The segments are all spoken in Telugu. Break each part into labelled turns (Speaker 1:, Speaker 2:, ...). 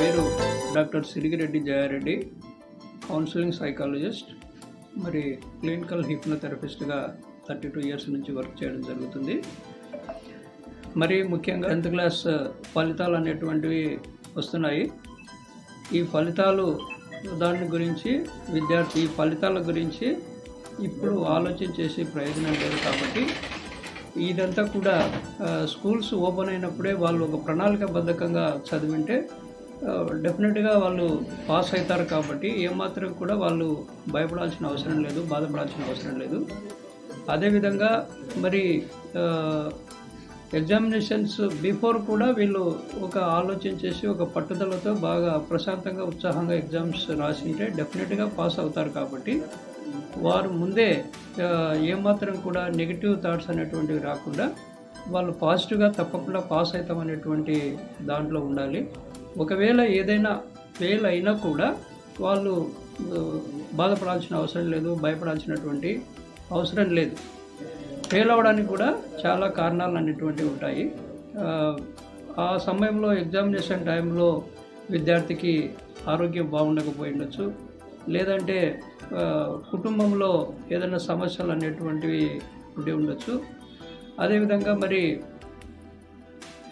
Speaker 1: పేరు doctor Sirigireddy Jayareddy counselling psychologist మరి క్లినికల్ హిప్నోథెరపిస్ట్గా థర్టీ టూ ఇయర్స్ నుంచి వర్క్ చేయడం జరుగుతుంది. మరి ముఖ్యంగా టెన్త్ క్లాస్ ఫలితాలు అనేటువంటివి వస్తున్నాయి. ఈ ఫలితాలు దాని గురించి విద్యార్థి ఈ ఫలితాల గురించి ఇప్పుడు ఆలోచన చేసే ప్రయోజనం లేదు కాబట్టి ఇదంతా కూడా స్కూల్స్ ఓపెన్ అయినప్పుడే వాళ్ళు ఒక ప్రణాళికాబద్ధకంగా చదివింటే డెఫినెట్గా వాళ్ళు పాస్ అవుతారు కాబట్టి ఏమాత్రం కూడా వాళ్ళు భయపడాల్సిన అవసరం లేదు బాధపడాల్సిన అవసరం లేదు. అదేవిధంగా మరి ఎగ్జామినేషన్స్ బిఫోర్ కూడా వీళ్ళు ఒక ఆలోచన చేసి ఒక పట్టుదలతో బాగా ప్రశాంతంగా ఉత్సాహంగా ఎగ్జామ్స్ రాసింటే డెఫినెట్గా పాస్ అవుతారు కాబట్టి వారు ముందే ఏమాత్రం కూడా నెగిటివ్ థాట్స్ అనేటువంటివి రాకుండా వాళ్ళు పాజిటివ్గా తప్పకుండా పాస్ అవుతాం అనేటువంటి దాంట్లో ఉండాలి. ఒకవేళ ఏదైనా ఫెయిల్ అయినా కూడా వాళ్ళు బాధపడాల్సిన అవసరం లేదు భయపడాల్సినటువంటి అవసరం లేదు. ఫెయిల్ అవ్వడానికి కూడా చాలా కారణాలు అనేటువంటివి ఉంటాయి. ఆ, సమయంలో ఎగ్జామినేషన్ టైంలో విద్యార్థికి ఆరోగ్యం బాగుండకపోయి ఉండొచ్చు. లేదంటే కుటుంబంలో ఏదైనా సమస్యలు అనేటువంటివి ఉండి ఉండొచ్చు. అదేవిధంగా మరి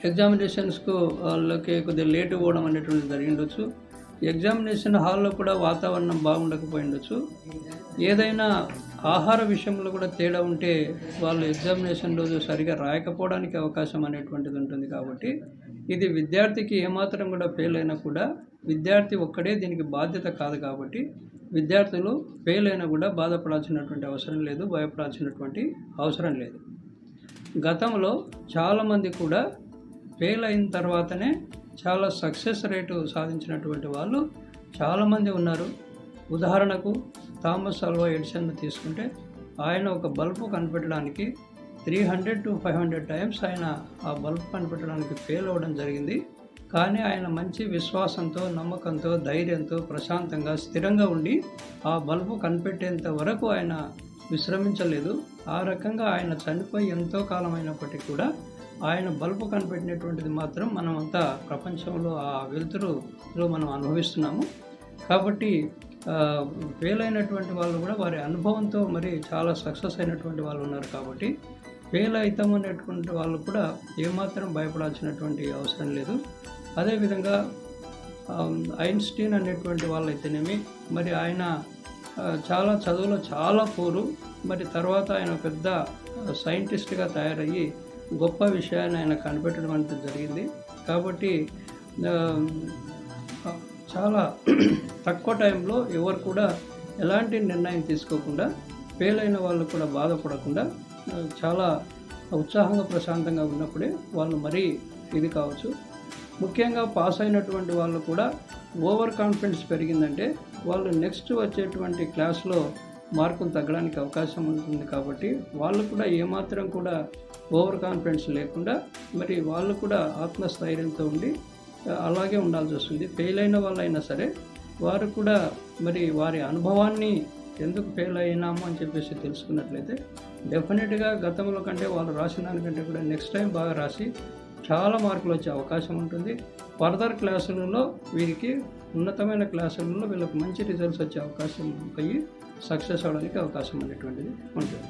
Speaker 1: ఎగ్జామినేషన్స్కు వాళ్ళకి కొద్దిగా లేట్ పోవడం అనేటువంటిది జరిగి ఉండొచ్చు. ఎగ్జామినేషన్ హాల్లో కూడా వాతావరణం బాగుండకపోయి ఉండొచ్చు ఏదైనా ఆహార విషయంలో కూడా తేడా ఉంటే వాళ్ళు ఎగ్జామినేషన్ రోజు సరిగా రాయకపోవడానికి అవకాశం అనేటువంటిది ఉంటుంది కాబట్టి ఇది విద్యార్థికి ఏమాత్రం కూడా ఫెయిల్ అయినా కూడా విద్యార్థి ఒక్కడే దీనికి బాధ్యత కాదు కాబట్టి విద్యార్థులు ఫెయిల్ అయినా కూడా బాధపడాల్సినటువంటి అవసరం లేదు భయపడాల్సినటువంటి అవసరం లేదు. గతంలో చాలామంది కూడా ఫెయిల్ అయిన తర్వాతనే చాలా సక్సెస్ రేటు సాధించినటువంటి వాళ్ళు చాలామంది ఉన్నారు. ఉదాహరణకు థామస్ అల్వా ఎడిసన్ తీసుకుంటే ఆయన ఒక bulb కనిపెట్టడానికి three hundred to five hundred times ఆయన ఆ బల్బ్ కనిపెట్టడానికి ఫెయిల్ అవ్వడం జరిగింది. కానీ ఆయన మంచి విశ్వాసంతో నమ్మకంతో ధైర్యంతో ప్రశాంతంగా స్థిరంగా ఉండి ఆ బల్బు కనిపెట్టేంత వరకు ఆయన విశ్రమించలేదు. ఆ రకంగా ఆయన చనిపోయి ఎంతో కాలం అయినప్పటికీ కూడా ఆయన బల్బు కనిపెట్టినటువంటిది మాత్రం మనం అంతా ప్రపంచంలో ఆ వెలుతురులో మనం అనుభవిస్తున్నాము. కాబట్టి ఫెయిల్ అయినటువంటి వాళ్ళు కూడా వారి అనుభవంతో మరి చాలా సక్సెస్ అయినటువంటి వాళ్ళు ఉన్నారు కాబట్టి ఫెయిల్ అవుతాం అనేటువంటి వాళ్ళు కూడా ఏమాత్రం భయపడాల్సినటువంటి అవసరం లేదు. అదేవిధంగా ఐన్స్టీన్ అనేటువంటి వాళ్ళు అయితేనేమి మరి ఆయన చాలా చదువులో చాలా పూరు మరి తర్వాత ఆయన పెద్ద సైంటిస్ట్గా తయారయ్యి గొప్ప విషయాన్ని ఆయన కనిపెట్టడం అనేది జరిగింది. కాబట్టి చాలా తక్కువ టైంలో ఎవరు కూడా ఎలాంటి నిర్ణయం తీసుకోకుండా ఫెయిల్ అయిన వాళ్ళు కూడా బాధపడకుండా చాలా ఉత్సాహంగా ప్రశాంతంగా ఉన్నప్పుడే వాళ్ళు మరీ ఇది కావచ్చు. ముఖ్యంగా పాస్ అయినటువంటి వాళ్ళు కూడా ఓవర్ కాన్ఫిడెన్స్ పెరిగిందంటే వాళ్ళు నెక్స్ట్ వచ్చేటువంటి క్లాస్లో మార్కులు తగ్గడానికి అవకాశం ఉంటుంది కాబట్టి వాళ్ళు కూడా ఏమాత్రం కూడా ఓవర్ కాన్ఫిడెన్స్ లేకుండా మరి వాళ్ళు కూడా ఆత్మస్థైర్యంతో ఉండి అలాగే ఉండాల్సి వస్తుంది. ఫెయిల్ అయిన వాళ్ళైనా సరే వారు కూడా మరి వారి అనుభవాన్ని ఎందుకు ఫెయిల్ అయినాము అని చెప్పేసి తెలుసుకున్నట్లయితే డెఫినెట్గా గతంలో కంటే వాళ్ళు రాసిన దానికంటే కూడా నెక్స్ట్ టైం బాగా రాసి చాలా మార్కులు వచ్చే అవకాశం ఉంటుంది. ఫర్దర్ క్లాసులలో వీరికి ఉన్నతమైన క్లాసులలో వీళ్ళకి మంచి రిజల్ట్స్ వచ్చే అవకాశం అయ్యి సక్సెస్ అవడానికి అవకాశం అనేటువంటిది ఉంటుంది.